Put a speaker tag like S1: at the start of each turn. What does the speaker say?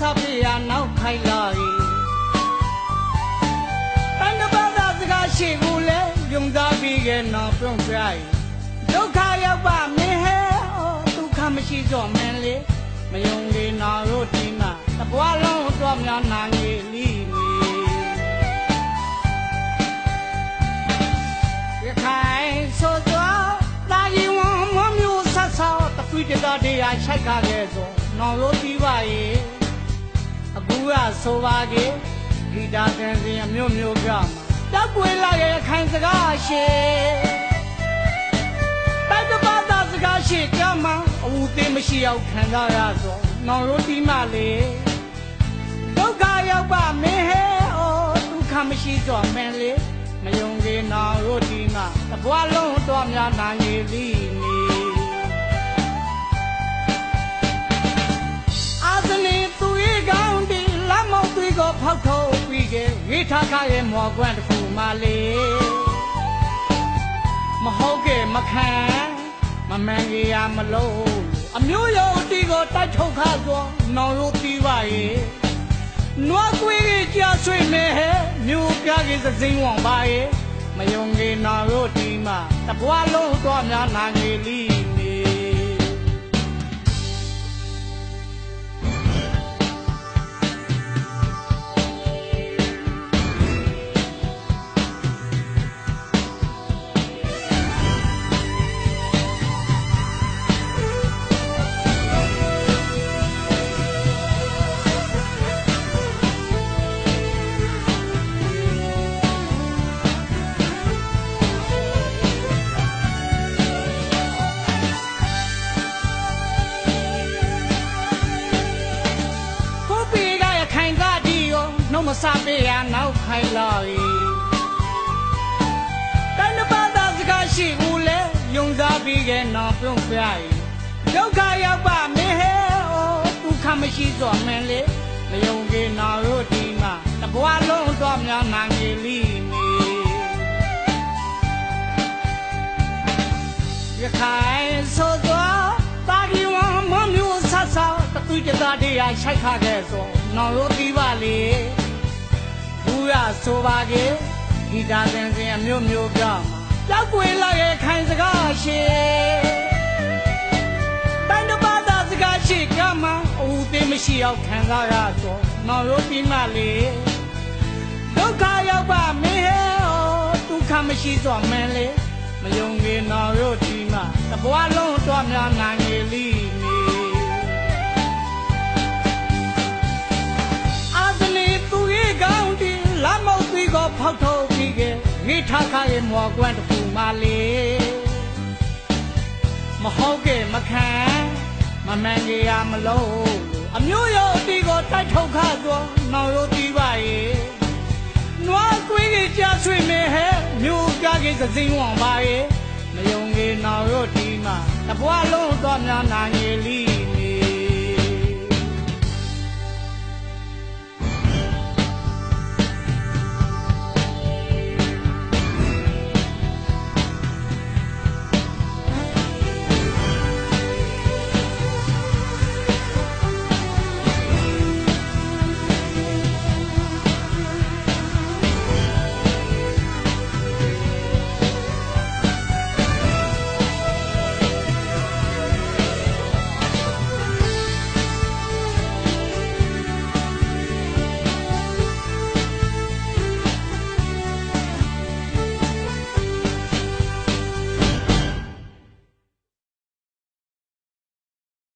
S1: စားပြရနောက်ခိုင်လာ၏တန်တပါးသာစကားရှိကိုလဲယုံသားပြီးရဲ့နောက်ပြုံးပြ၏ဒုက္ခရောက်ပါမင်းဟဲအော်ဒုက္ခမရှိတော့မင်းလေမယုံလေနာတို့ဒီမှာတပွားလုံးတော့များနာငေလီမီရခိုင်ဆိုတော့တာကြီးဝံမမျိုးဆက်ဆောတပွိတတာတရားချိုက်ခါခဲ့ဆိုနော်တို့ပြီးပါရဲ့ အခုကဆိုပါကေဂီတာတင်စဉ်အမျိုးမျိုးကမှာတက်ကွေလာရဲ့ခိုင်စကားရှေတိုက်တပါတာစကားရှေကမှအဝူသေးမရှိအောင်ခံစားရဆိုနော်တို့ဒီမှလေဒုက္ခရောက်ပါမင်းဟဲအော်ဒုက္ခမရှိတော့မင်းလေမယုံကြည်နော်တို့ဒီမှတပွားလုံးတော့များနာငေလိ ခဲ့ရေထားခရဲ့မော်ကွန့်တစ်ခုမှလေမဟုတ်ကဲ့မခံမမှန်ကြီးရမလို့အမျိုးရောတီကိုတိုက်ထုတ်ခါဆိုနောင်လို့တီးပါရဲ့နွားကွေးကြီးကြာဆွေမဲဟဲ့မြို့ပြကြီးစစိမ့်ဝံပါရဲ့မယုံကြီးနောင်လို့တီးမှတပွားလုံးတော့များနာငေလီ စားပေးရနောက်ခိုင်လာ၏တန်တပါတာစကားရှိဘူးလေယုံစားပြီးခဲ့နောက်ပြုံးပြ၏ဒုက္ခရောက်ပါမင်းဟဲအော်ဒုက္ခမရှိတော့မင်းလေမယုံကြည်နာတို့ဒီမှာတဘွားလုံးတော့များနာငေလိမီရခိုင်ဆိုတော့တာဒီဝံမမျိုးဆဆာတသူကြတာတရားရှိုက်ခခဲ့ဆိုနော်တို့ဒီပါလေဘူးရ ဆိုပါကေဂီတာသင်စဉ်အမျိုးမျိုးကမှာကြောက်ွေလာရဲ့ခိုင်စကားရှေတန်တပါတာစကားရှိကမှအူသေးမရှိအောင်ခံစားရဆိုနော်တို့ဒီမှလေဒုက္ခရောက်ပါမင်းဟဲ့ဒုက္ခမရှိတော့မင်းလေမယုံကြည်နော်တို့ဒီမှတဘွားလုံးတော့များနိုင်လေလိ ခဲ့မိထားခရဲ့မော်ကွန့်တစ်ခုမှလေမဟုတ်ကဲ့မခံမမှန်ကြီးရမလို့အမျိုးရောအတီကိုတိုက်ထုတ်ခသောနောင်ရောတီးပါရဲ့နွားကွေးကြီးကြာဆွေမဲဟဲ့မြို့ပြကြီးစစိမ့်ဝံပါရဲ့မယုံကြီးနောင်ရောတီးမှတပွားလုံးတော့များနိုင်